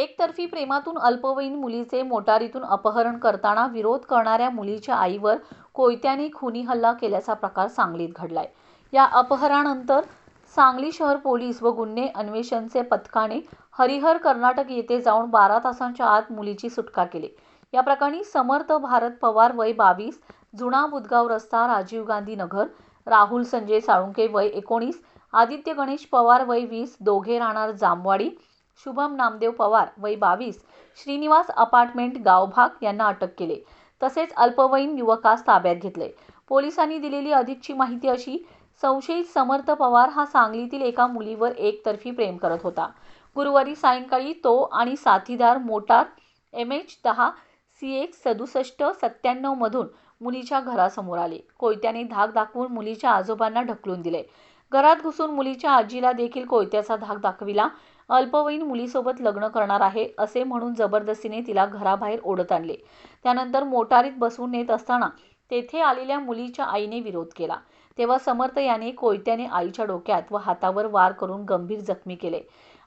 एकतर्फी प्रेमातून अल्पवयीन मुलीचे मोटारीतून अपहरण करताना विरोध करणाऱ्या मुलीच्या आईवर कोयत्याने खुनी हल्ला केल्याचा प्रकार सांगलीत घडलाय. या अपहरणानंतर सांगली शहर पोलीस व गुन्हे अन्वेषणचे पथकाने हरिहर कर्नाटक येथे जाऊन बारा तासांच्या आत मुलीची सुटका केली. या प्रकरणी समर्थ भारत पवार वय बावीस जुना बुदगाव रस्ता राजीव गांधी नगर राहुल संजय साळुंके वय एकोणीस आदित्य गणेश पवार वय वीस दोघे राहणार जामवाडी शुभम नामदेव पवार वय बावीस. श्रीनिवास अपार्टमेंट गावभाग यांना अटक केले. तसेच अल्पवयीन युवकास ताब्यात घेतले. पोलिसांनी दिलेली अधिकची माहिती अशी संशयित समर्थ पवार हा सांगलीतील एका मुलीवर एकतर्फी प्रेम करत होता. गुरुवारी सायंकाळी तो आणि साथीदार मोटार एम एच दहा सी एक सदुसष्ट सत्त्याण्णव मधून मुलीच्या घरासमोर आले. कोयत्याने धाक दाखवून मुलीच्या आजोबांना ढकलून दिले. घरात घुसून मुलीच्या आजीला देखील कोयत्याचा धाक दाखविला. अल्पवयीन मुलीसोबत लग्न करणार आहे असे म्हणून जबरदस्तीने तिला घराबाहेर ओढत आणले. त्यानंतर मोटारीत बसवून नेत असताना तेथे आलेल्या मुलीच्या आईने विरोध केला. तेव्हा समर्थ याने कोयत्याने आईच्या डोक्यात व हातावर वार करून गंभीर जखमी केले.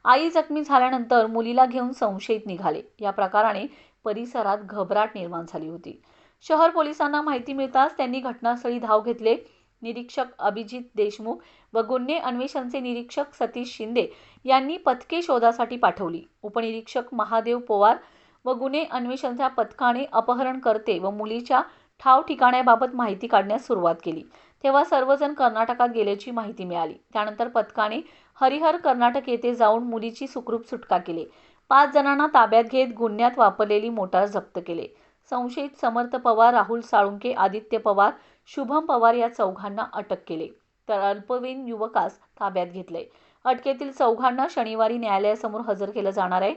आई जखमी झाल्यानंतर मुलीला घेऊन संशयित निघाले. या प्रकाराने परिसरात घबराट निर्माण झाली होती. शहर पोलिसांना माहिती मिळताच त्यांनी घटनास्थळी धाव घेतले. निरीक्षक अभिजित देशमुख व गुन्हे अन्वेषणचे निरीक्षक सतीश शिंदे यांनी पथके शोधासाठी पाठवली. उपनिरीक्षक महादेव पोवार व गुन्हे अन्वेषणच्या पथकाने अपहरणकर्ते व मुलीच्या ठाव ठिकाण्याबाबत माहिती काढण्यास सुरुवात केली. तेव्हा सर्वजण कर्नाटकात गेल्याची माहिती मिळाली. त्यानंतर पथकाने हरिहर कर्नाटक येथे जाऊन मुलीची सुखरूप सुटका केली. पाच जणांना ताब्यात घेत गुन्ह्यात वापरलेली मोटार जप्त केले. संशयित समर्थ पवार राहुल साळुंके आदित्य पवार शुभम पवार या चौघांना अटक केले. तर अल्पवयीन युवकास ताब्यात घेतले. अटकेतील चौघांना शनिवारी न्यायालयासमोर हजर केलं जाणार आहे.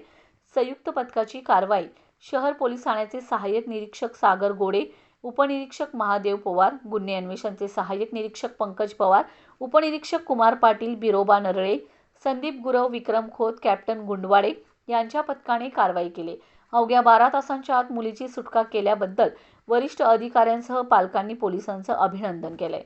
संयुक्त पथकाची कारवाई शहर पोलीस ठाण्याचे सहाय्यक निरीक्षक सागर गोडे उपनिरीक्षक महादेव पवार गुन्हे अन्वेषणचे सहाय्यक निरीक्षक पंकज पवार उपनिरीक्षक कुमार पाटील बिरोबा नरळे संदीप गुरव विक्रम खोत कॅप्टन गुंडवाडे यांच्या पथकाने कारवाई केली. अवघ्या बारा तासांच्या आत मुलीची सुटका केल्याबद्दल वरिष्ठ अधिकाऱ्यांसह पालकांनी पोलिसांचं अभिनंदन केलंय.